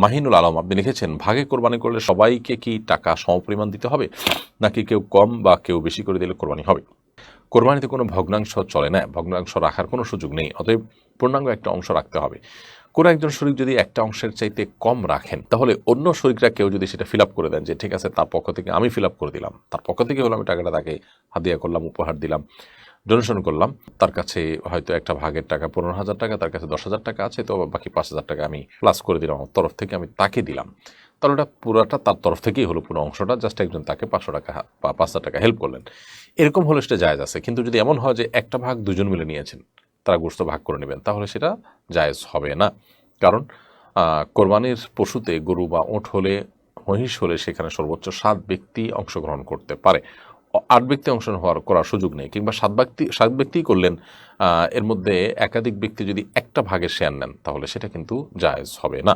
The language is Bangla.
মাহিনুল আলম, আপনি লিখেছেন, ভাগে কোরবানি করলে সবাইকে কি টাকা সমপরিমাণ দিতে হবে? নাকি কেউ কম বা কেউ বেশি করে দিলে কোরবানি হবে? কোরবানিতে কোনো ভগ্নাংশ চলে না, ভগ্নাংশ রাখার কোনো সুযোগ নেই। অতএব পূর্ণাঙ্গ একটা অংশ রাখতে হবে। কোনো একজন শরিক যদি একটা অংশের চাইতে কম রাখেন, তাহলে অন্য শরিকরা কেউ যদি সেটা ফিল করে দেন যে, ঠিক আছে, তার পক্ষ থেকে আমি ফিল করে দিলাম, তার পক্ষ থেকে হলো আমি টাকাটা তাকে হাদিয়া করলাম, উপহার দিলাম। ডোনেশন করলাম। তার কাছে হয়তো একটা ভাগের টাকা পনেরো হাজার টাকা, তার কাছে দশ হাজার টাকা আছে, তো বাকি পাঁচ হাজার টাকা আমি প্লাস করে দিলাম আমার তরফ থেকে, আমি তাকে দিলাম। তাহলে ওটা পুরোটা তার তরফ থেকেই হলো পুরো অংশটা জাস্ট একজন তাকে পাঁচশো টাকা বা পাঁচ হাজার টাকা হেল্প করলেন। এরকম হলে সেটা জায়েজ আছে, কিন্তু যদি এমন হয় যে একটা ভাগ দুজন মিলে নিয়েছেন, তারা গোস্ত ভাগ করে নেবেন, তাহলে সেটা জায়েজ হবে না। কারণ কোরবানির পশুতে গরু বা ওঁট হলে, মহিষ হলে সেখানে সর্বোচ্চ সাত ব্যক্তি অংশগ্রহণ করতে পারে। আট ব্যক্তি অংশগ্রহণ হওয়ার করার সুযোগ নেই, কিংবা সাত ব্যক্তি সাত ব্যক্তি করলেন এর মধ্যে একাধিক ব্যক্তি যদি একটা ভাগে শেয়ার নেন, তাহলে সেটা কিন্তু জায়েজ হবে না।